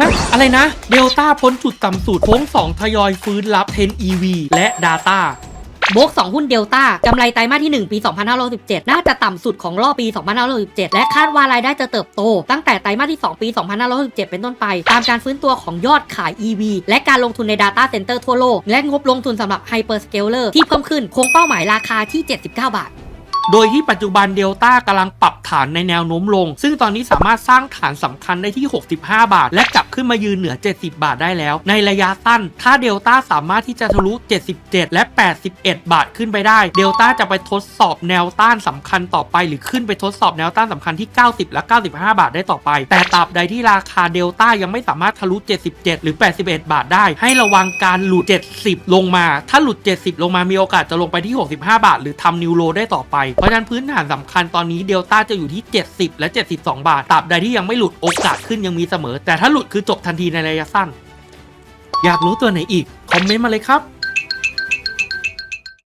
นะอะไรนะ เดลต้าพ้นจุดต่ำสุดโค้ง2ทยอยฟื้นรับ10 EV และ Data โบก2หุ้นเดลต้ากำไรไตรมาสที่ 1 ปี 2567 น่าจะต่ำสุดของรอบปี 2567 และคาดว่ารายได้จะเติบโต ตั้งแต่ไตรมาสที่ 2 ปี 2567 เป็นต้นไป ตามการฟื้นตัวของยอดขาย EV และการลงทุนใน Data Center ทั่วโลก และงบลงทุนสำหรับ Hyperscaler ที่เพิ่มขึ้นคงเป้าหมายราคาที่ 79 บาท โดยที่ปัจจุบันเดลต้ากำลังปรับฐานในแนวโน้มลง ซึ่งตอนนี้สามารถสร้างฐานสำคัญได้ที่ 65 บาท และกลับขึ้นมายืนเหนือ 70 บาทได้แล้ว ในระยะสั้น ถ้าเดลต้าสามารถที่จะทะลุ 77 และ 81 บาทขึ้นไปได้ เดลต้าจะไปทดสอบแนวต้านสำคัญต่อไป หรือขึ้นไปทดสอบแนวต้านสำคัญที่ 90 และ 95 บาทได้ต่อไป แต่ตราบใดที่ราคาเดลต้ายังไม่สามารถทะลุ 77 หรือ 81 บาทได้ ให้ระวังการหลุด 70 ลงมา ถ้าหลุด 70 ลงมามีโอกาสจะลงไปที่ 65 บาท หรือทำนิวโรได้ต่อไปเพราะฉะนั้นพื้นฐานสำคัญตอนนี้เดลต้าจะอยู่ที่ 70 และ 72 บาทตราบใดที่ยังไม่หลุดโอกาสขึ้นยังมีเสมอ แต่ถ้าหลุดคือจบทันทีในระยะสั้น อยากรู้ตัวไหนอีก คอมเมนต์มาเลยครับ